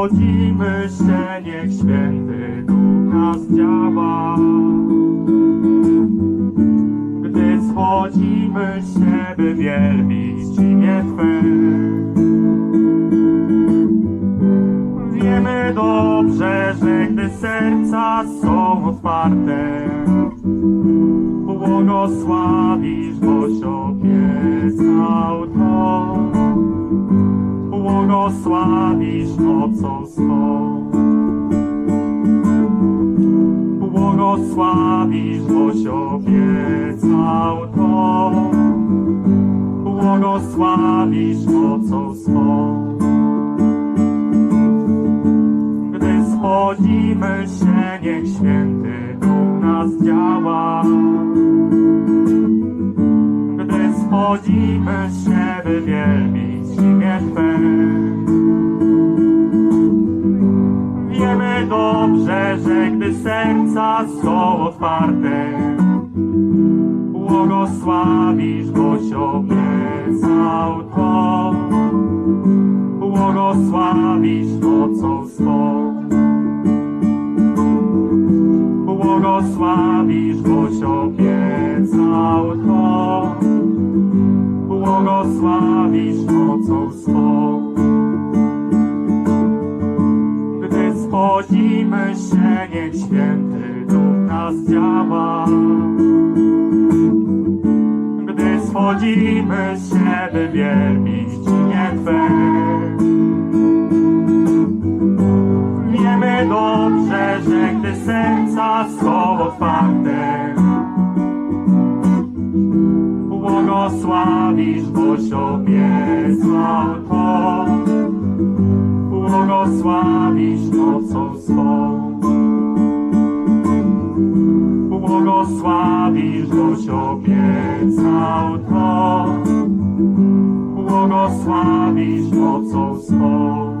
schodzimy się, niech święty duch nas działa. Gdy schodzimy się, by wielbić imię Twe. Wiemy dobrze, że gdy serca są otwarte, błogosławisz, boś obiecał to. Błogosławisz mocą swą. Błogosławisz, boś obiecał to. Błogosławisz mocą swą. Gdy schodzimy się, niech święty duch nas działa. Gdy schodzimy się, by wielbić imię Twe. Serca są otwarte, błogosławisz, boś obiecał to. Błogosławisz mocą swą. Błogosławisz, boś obiecał to. Błogosławisz mocą swą. Gdy schodzimy się, niech święty nas działa. Gdy schodzimy się, by wielbić imię Twe. Wiemy dobrze, że gdy serca są otwarte, błogosławisz, boś obiecał to. Błogosławisz mocą swą. Błogosławisz, boś obiecał to. Błogosławisz mocą swą.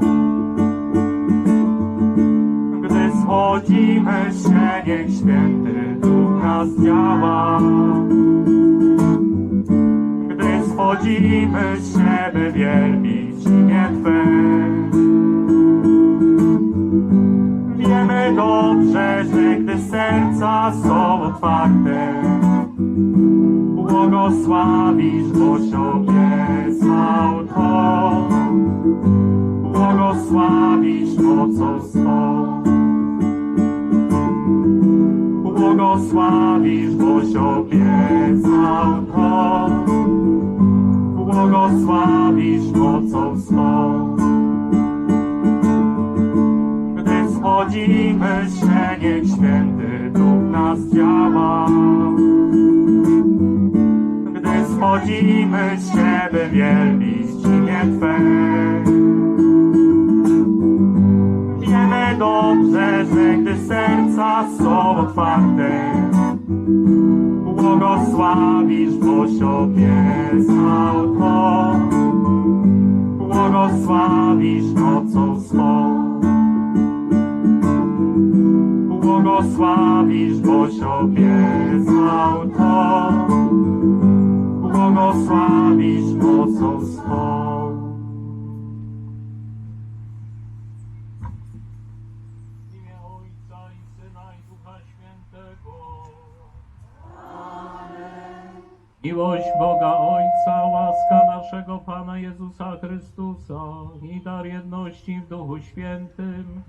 Gdy schodzimy się, niech święty duch nas działa. Gdy schodzimy się, by wielbić imię Twe. Dobrze, że gdy serca są otwarte, błogosławisz, boś obiecał to. Błogosławisz mocą swą. Błogosławisz, boś obiecał to. Błogosławisz mocą się, niech święty duch nas działa. Gdy schodzimy się, by wielbić imię Twe. Wiemy dobrze, że gdy serca są otwarte, błogosławisz, boś obiecał to. Błogosławisz mocą swą. Błogosławisz, boś obiecał to. Błogosławisz mocą swą. W imię Ojca i Syna i Ducha Świętego. Miłość Boga Ojca, łaska naszego Pana Jezusa Chrystusa i dar jedności w Duchu Świętym,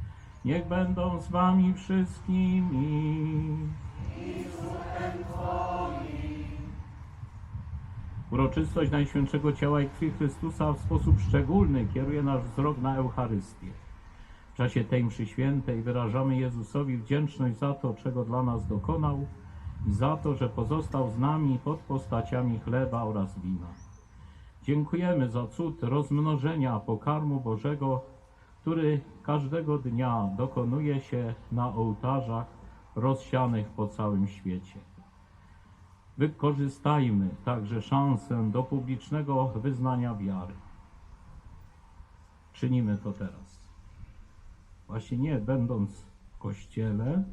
niech będą z Wami wszystkimi. Uroczystość Najświętszego Ciała i Krwi Chrystusa w sposób szczególny kieruje nasz wzrok na Eucharystię. W czasie tej mszy świętej wyrażamy Jezusowi wdzięczność za to, czego dla nas dokonał i za to, że pozostał z nami pod postaciami chleba oraz wina. Dziękujemy za cud rozmnożenia pokarmu Bożego, który każdego dnia dokonuje się na ołtarzach rozsianych po całym świecie. Wykorzystajmy także szansę do publicznego wyznania wiary. Czynimy to teraz. Właśnie nie będąc w kościele,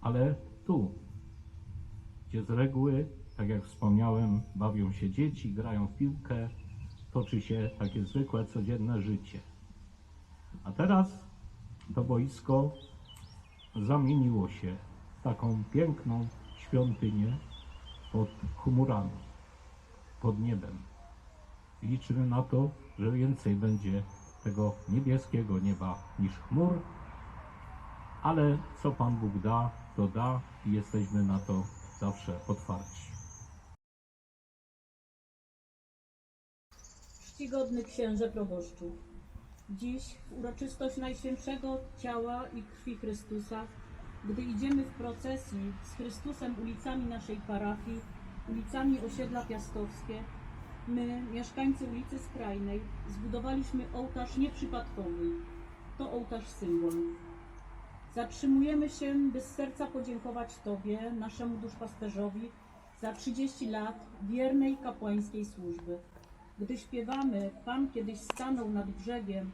ale tu, gdzie z reguły, tak jak wspomniałem, bawią się dzieci, grają w piłkę, toczy się takie zwykłe, codzienne życie. A teraz to boisko zamieniło się w taką piękną świątynię pod chmurami, pod niebem. Liczymy na to, że więcej będzie tego niebieskiego nieba niż chmur, ale co Pan Bóg da, to da i jesteśmy na to zawsze otwarci. Czcigodny księże proboszczu, dziś w uroczystość Najświętszego Ciała i Krwi Chrystusa, gdy idziemy w procesji z Chrystusem ulicami naszej parafii, ulicami osiedla Piastowskie, my, mieszkańcy ulicy Skrajnej, zbudowaliśmy ołtarz nieprzypadkowy. To ołtarz symbol. Zatrzymujemy się, by z serca podziękować Tobie, naszemu duszpasterzowi, za 30 lat wiernej kapłańskiej służby. Gdy śpiewamy, Pan kiedyś stanął nad brzegiem,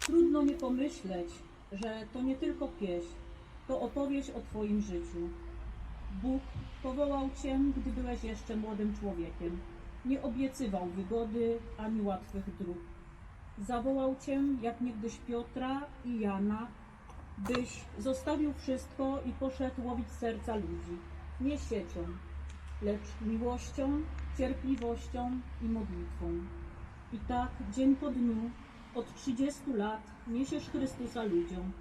trudno nie pomyśleć, że to nie tylko pieśń, to opowieść o Twoim życiu. Bóg powołał Cię, gdy byłeś jeszcze młodym człowiekiem. Nie obiecywał wygody ani łatwych dróg. Zawołał Cię, jak niegdyś Piotra i Jana, byś zostawił wszystko i poszedł łowić serca ludzi. Nie siecią, lecz miłością, cierpliwością i modlitwą. I tak dzień po dniu, od 30 lat niesiesz Chrystusa ludziom,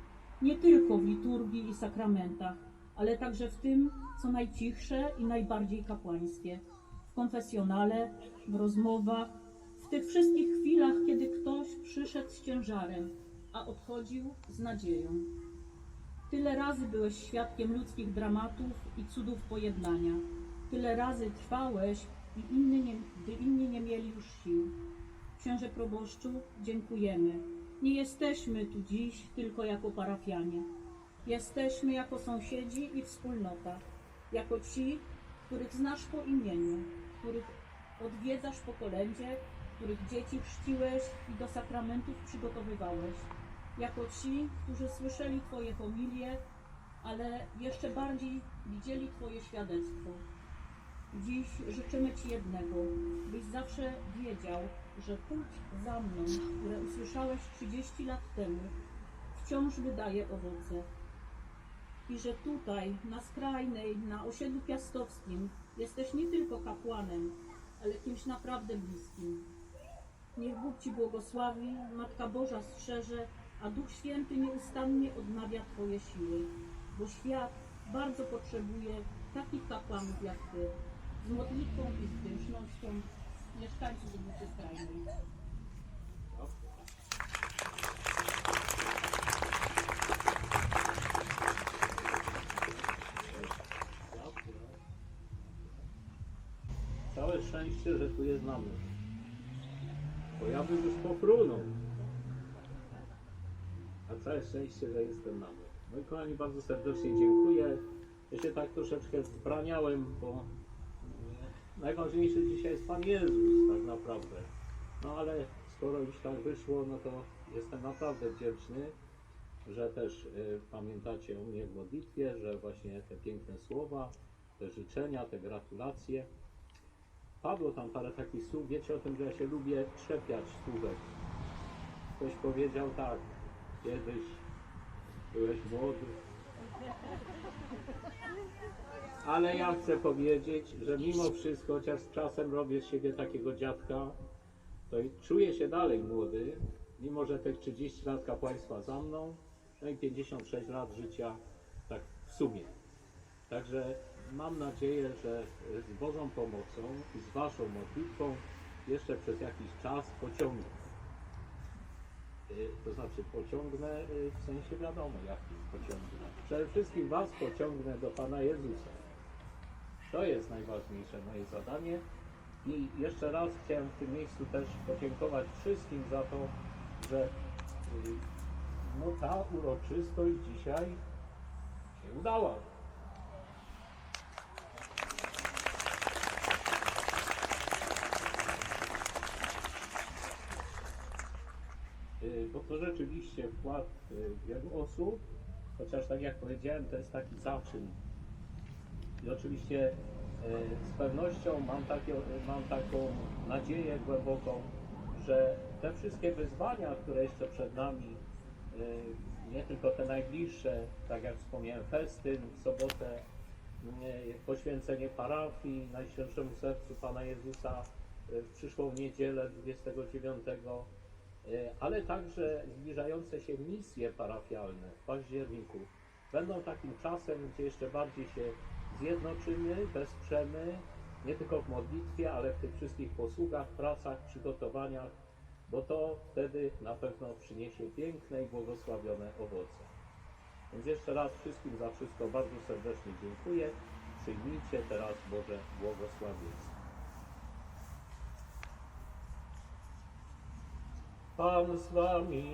nie tylko w liturgii i sakramentach, ale także w tym, co najcichsze i najbardziej kapłańskie, w konfesjonale, w rozmowach, w tych wszystkich chwilach, kiedy ktoś przyszedł z ciężarem, a odchodził z nadzieją. Tyle razy byłeś świadkiem ludzkich dramatów i cudów pojednania. Tyle razy trwałeś, i inni nie, gdy inni nie mieli już sił. Księże proboszczu, dziękujemy. Nie jesteśmy tu dziś tylko jako parafianie. Jesteśmy jako sąsiedzi i wspólnota. Jako ci, których znasz po imieniu, których odwiedzasz po kolędzie, których dzieci chrzciłeś i do sakramentów przygotowywałeś. Jako ci, którzy słyszeli Twoje homilie, ale jeszcze bardziej widzieli Twoje świadectwo. Dziś życzymy Ci jednego, byś zawsze wiedział, że pójdź za mną, które usłyszałeś 30 lat temu, wciąż wydaje owoce. I że tutaj, na skrajnej, na osiedlu piastowskim, jesteś nie tylko kapłanem, ale kimś naprawdę bliskim. Niech Bóg Ci błogosławi, Matka Boża strzeże, a Duch Święty nieustannie odnawia Twoje siły, bo świat bardzo potrzebuje takich kapłanów jak Ty, z modlitwą i z wdzięcznością mieszkańców ulicy Skrajnej. Całe szczęście, że tu je znamy. Bo ja bym już pofrunął. A całe szczęście, że jestem na mnie. Moi kochani, bardzo serdecznie dziękuję. Ja się tak troszeczkę zbraniałem, bo najważniejszy dzisiaj jest Pan Jezus tak naprawdę. No ale skoro już tak wyszło, no to jestem naprawdę wdzięczny, że też y, pamiętacie o mnie w modlitwie, że właśnie te piękne słowa, te życzenia, te gratulacje. Padło tam parę takich słów, wiecie o tym, że ja się lubię trzepiać słówek. Ktoś powiedział tak, kiedyś byłeś młody. Ale ja chcę powiedzieć, że mimo wszystko, chociaż z czasem robię z siebie takiego dziadka, to czuję się dalej młody, mimo że te 30 lat kapłaństwa za mną, no i 56 lat życia tak w sumie. Także mam nadzieję, że z Bożą pomocą i z Waszą modlitwą jeszcze przez jakiś czas pociągnę. Y, To znaczy pociągnę y, w sensie wiadomo jaki pociągnę. Przede wszystkim Was pociągnę do Pana Jezusa. To jest najważniejsze moje zadanie. I jeszcze raz chciałem w tym miejscu też podziękować wszystkim za to, że y, no, ta uroczystość dzisiaj się udała. Y, bo to rzeczywiście wkład y, wielu osób, chociaż tak jak powiedziałem, to jest taki zaczyn. I oczywiście y, z pewnością mam, takie, mam taką nadzieję głęboką, że te wszystkie wyzwania, które jeszcze przed nami y, nie tylko te najbliższe, tak jak wspomniałem, festyn, w sobotę y, poświęcenie parafii Najświętszemu Sercu Pana Jezusa w przyszłą niedzielę 29, y, ale także zbliżające się misje parafialne w październiku. Będą takim czasem, gdzie jeszcze bardziej się zjednoczymy, wesprzemy, nie tylko w modlitwie, ale w tych wszystkich posługach, pracach, przygotowaniach, bo to wtedy na pewno przyniesie piękne i błogosławione owoce. Więc jeszcze raz wszystkim za wszystko bardzo serdecznie dziękuję. Przyjmijcie teraz Boże błogosławieństwo. Pan z wami.